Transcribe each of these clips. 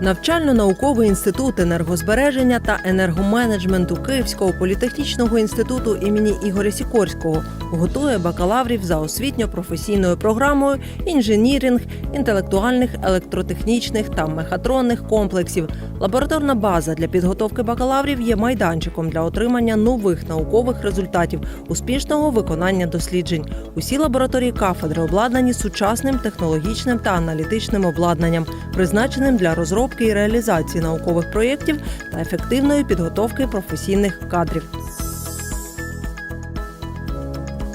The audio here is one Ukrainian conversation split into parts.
Навчально-науковий інститут енергозбереження та енергоменеджменту Київського політехнічного інституту імені Ігоря Сікорського готує бакалаврів за освітньо-професійною програмою інженіринг інтелектуальних, електротехнічних та мехатронних комплексів. Лабораторна база для підготовки бакалаврів є майданчиком для отримання нових наукових результатів, успішного виконання досліджень. Усі лабораторії кафедри обладнані сучасним технологічним та аналітичним обладнанням, призначеним для розробки і реалізації наукових проєктів та ефективної підготовки професійних кадрів.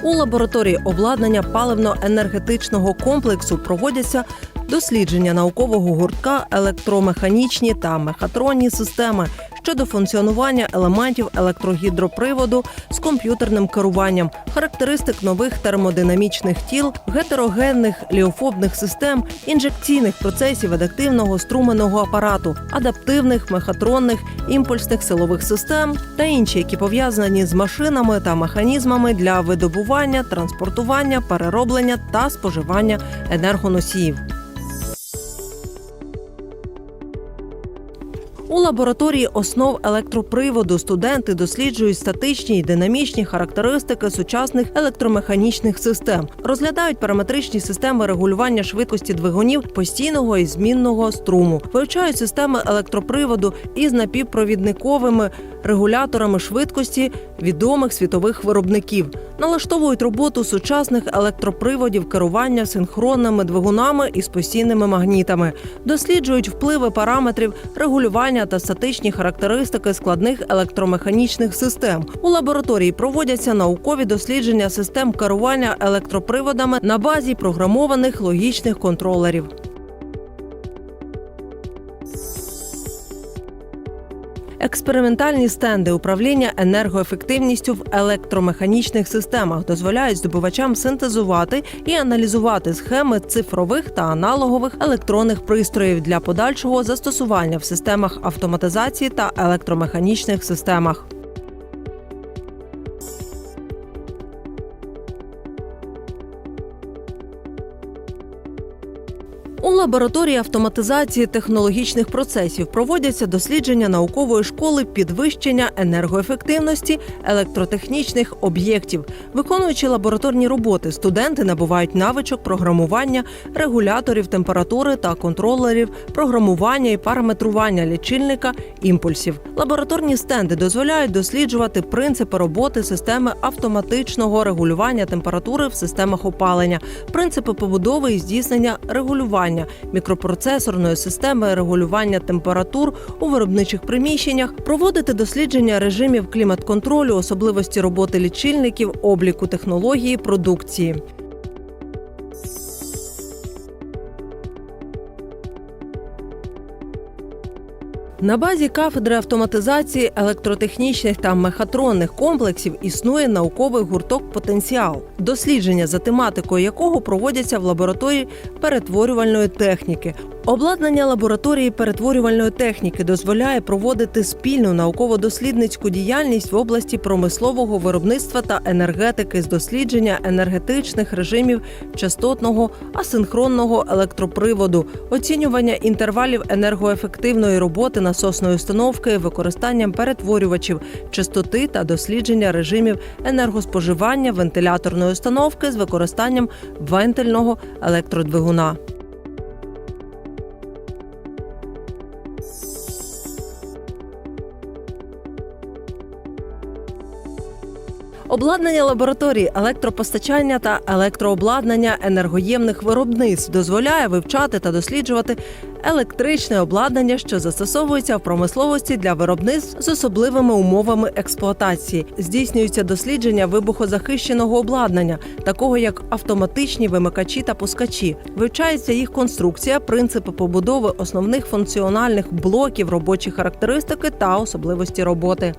У лабораторії обладнання паливно-енергетичного комплексу проводяться дослідження наукового гуртка електромеханічні та мехатронні системи щодо функціонування елементів електрогідроприводу з комп'ютерним керуванням, характеристик нових термодинамічних тіл, гетерогенних ліофобних систем, інжекційних процесів адактивного струменого апарату, адаптивних мехатронних імпульсних силових систем та інші, які пов'язані з машинами та механізмами для видобування, транспортування, перероблення та споживання енергоносіїв. У лабораторії основ електроприводу студенти досліджують статичні і динамічні характеристики сучасних електромеханічних систем, розглядають параметричні системи регулювання швидкості двигунів постійного і змінного струму, вивчають системи електроприводу із напівпровідниковими регуляторами швидкості відомих світових виробників, налаштовують роботу сучасних електроприводів керування синхронними двигунами із постійними магнітами, досліджують впливи параметрів регулювання та статичні характеристики складних електромеханічних систем. У лабораторії проводяться наукові дослідження систем керування електроприводами на базі програмованих логічних контролерів. Експериментальні стенди управління енергоефективністю в електромеханічних системах дозволяють здобувачам синтезувати і аналізувати схеми цифрових та аналогових електронних пристроїв для подальшого застосування в системах автоматизації та електромеханічних системах. У лабораторії автоматизації технологічних процесів проводяться дослідження наукової школи підвищення енергоефективності електротехнічних об'єктів. Виконуючи лабораторні роботи, студенти набувають навичок програмування регуляторів температури та контролерів, програмування і параметрування лічильника імпульсів. Лабораторні стенди дозволяють досліджувати принципи роботи системи автоматичного регулювання температури в системах опалення, принципи побудови і здійснення регулювання мікропроцесорної системи регулювання температур у виробничих приміщеннях, проводити дослідження режимів клімат-контролю, особливості роботи лічильників, обліку технології продукції. На базі кафедри автоматизації електротехнічних та мехатронних комплексів існує науковий гурток Потенціал, дослідження за тематикою якого проводяться в лабораторії перетворювальної техніки. Обладнання лабораторії перетворювальної техніки дозволяє проводити спільну науково-дослідницьку діяльність в області промислового виробництва та енергетики з дослідження енергетичних режимів частотного асинхронного електроприводу, оцінювання інтервалів енергоефективної роботи насосної установки, використанням перетворювачів, частоти та дослідження режимів енергоспоживання вентиляторної установки з використанням вентильного електродвигуна. Обладнання лабораторії електропостачання та електрообладнання енергоємних виробництв дозволяє вивчати та досліджувати електричне обладнання, що застосовується в промисловості для виробництв з особливими умовами експлуатації. Здійснюються дослідження вибухозахищеного обладнання, такого як автоматичні вимикачі та пускачі. Вивчається їх конструкція, принципи побудови основних функціональних блоків, робочі характеристики та особливості роботи.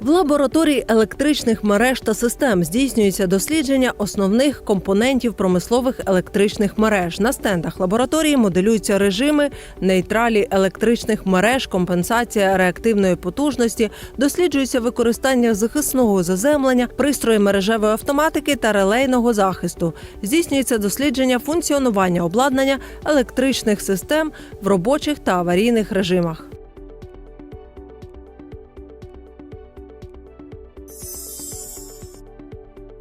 В лабораторії електричних мереж та систем здійснюється дослідження основних компонентів промислових електричних мереж. На стендах лабораторії моделюються режими, нейтралі електричних мереж, компенсація реактивної потужності, досліджується використання захисного заземлення, пристрої мережевої автоматики та релейного захисту. Здійснюється дослідження функціонування обладнання електричних систем в робочих та аварійних режимах.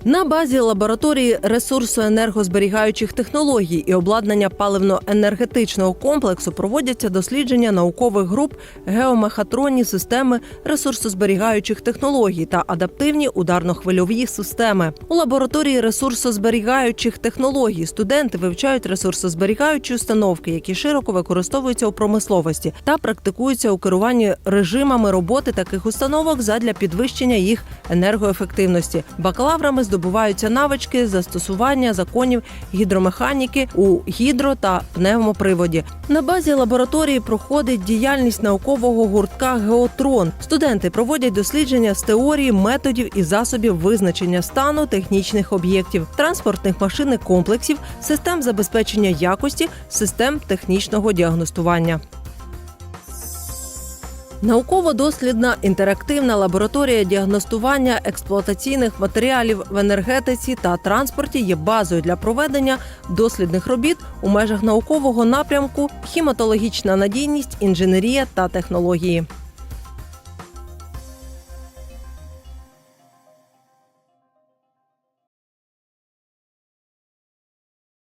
На базі лабораторії ресурсу енергозберігаючих технологій і обладнання паливно-енергетичного комплексу проводяться дослідження наукових груп геомехатронні системи ресурсозберігаючих технологій та адаптивні ударно-хвильові системи. У лабораторії ресурсозберігаючих технологій студенти вивчають ресурсозберігаючі установки, які широко використовуються у промисловості та практикуються у керуванні режимами роботи таких установок задля підвищення їх енергоефективності. Бакалаврами здобуваються навички застосування законів гідромеханіки у гідро та пневмоприводі. На базі лабораторії проходить діяльність наукового гуртка Геотрон. Студенти проводять дослідження з теорії, методів і засобів визначення стану технічних об'єктів, транспортних машин і комплексів, систем забезпечення якості, систем технічного діагностування. Науково-дослідна інтерактивна лабораторія діагностування експлуатаційних матеріалів в енергетиці та транспорті є базою для проведення дослідних робіт у межах наукового напрямку хіматологічна надійність, інженерія та технології.